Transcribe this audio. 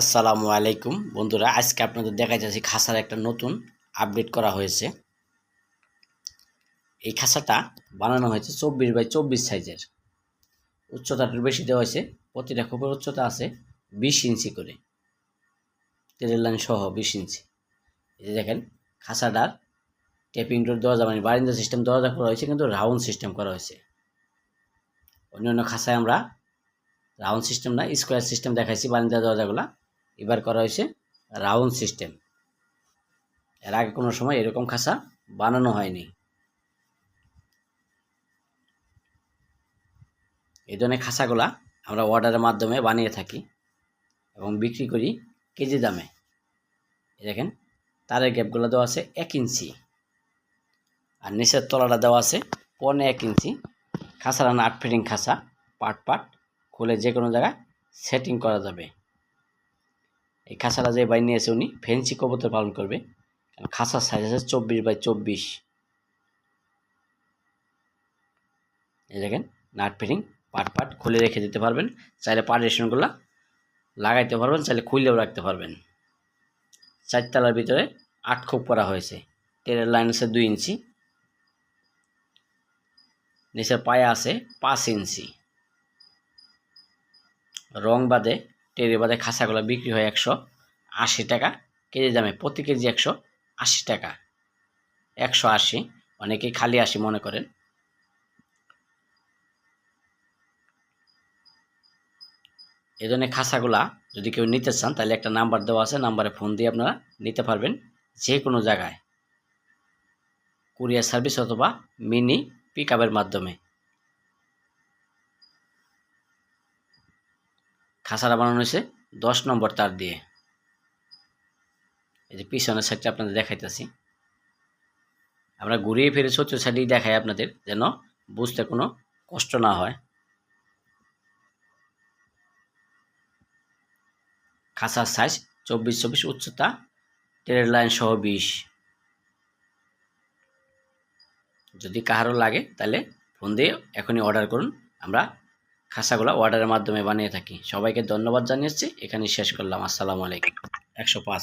আসসালামু আলাইকুম। বন্ধুরা, আজকে আপনাদের দেখা যাচ্ছে খাসার একটা নতুন আপডেট করা হয়েছে। এই খাসাটা বানানো হয়েছে চব্বিশ বাই চব্বিশ সাইজের। উচ্চতা একটু বেশি দেওয়া হয়েছে, প্রতিটা খোপের উচ্চতা আছে বিশ ইঞ্চি করে। তেলের লাইন সহ বিশ ইঞ্চি। এই দেখেন, খাসাটার টেপিং ডোর দরজা মানে বারিন্দা সিস্টেম দরজা করা হয়েছে কিন্তু রাউন্ড সিস্টেম করা হয়েছে। অন্যান্য খাসায় আমরা রাউন্ড সিস্টেম না স্কোয়ার সিস্টেম দেখাইছি বারিন্দা দরজাগুলা। এবার করা হয়েছে রাউন্ড সিস্টেম। এর আগে কোনো সময় এরকম খাসা বানানো হয়নি। এই ধরনের খাসাগুলা আমরা অর্ডারের মাধ্যমে বানিয়ে থাকি এবং বিক্রি করি কেজি দামে। দেখেন, তারের গ্যাপগুলো দেওয়া আছে এক ইঞ্চি আর নিচের তলাটা দেওয়া আছে পনে এক ইঞ্চি। খাসার আট ফিটিং খাসা পাট পাট, খুলে যে কোনো জায়গায় সেটিং করা যাবে। এই খাসাটা যে বাই নিয়েছে উনি, ফেন্সি কবুতর পালন করবে। খাসার সাইজ আছে চব্বিশ বাই চব্বিশ। এই দেখেন, নাট ফিটিং, পাট পাট খুলে রেখে দিতে পারবেন। চাইলে পার্টিশনগুলো লাগাইতে পারবেন, চাইলে খুলেও রাখতে পারবেন। চারতলার ভিতরে আট খোপ করা হয়েছে। তেলের লাইন আছে দুই ইঞ্চি। নিচের পায়ে আছে পাঁচ ইঞ্চি। রং বাদে টেরি বাদে খাসাগুলো বিক্রি হয় একশো আশি টাকা, কেজি দামে প্রতি কেজি একশো আশি টাকা। একশো আশি, অনেকেই খালি আসি মনে করেন। এই ধরনের খাসাগুলা যদি কেউ নিতে চান, তাহলে একটা নাম্বার দেওয়া আছে, নাম্বারে ফোন দিয়ে আপনারা নিতে পারবেন যে কোনো জায়গায়। কুরিয়ার সার্ভিস অথবা মিনি পিক মাধ্যমে। খাসারা বানানো হয়েছে। দশ নম্বর তার দিয়ে। এই যে পিছনের সাইডটা আপনাদের দেখাইতেছি। আমরা ঘুরিয়ে ফিরে ছোট সাইডেই দেখাই আপনাদের, যেন বুঝতে কোনো কষ্ট না হয়। খাসার সাইজ চব্বিশ চব্বিশ, উচ্চতা ট্রেড লাইন সহ বিশ। যদি কাহারও লাগে, তাহলে ফোন দিয়ে এখনই অর্ডার করুন। আমরা খাসাগুলো অর্ডারের মাধ্যমে বানিয়ে থাকি। সবাইকে ধন্যবাদ জানিয়েছি। এখানে শেষ করলাম। আসসালামু আলাইকুম। একশো পাঁচ।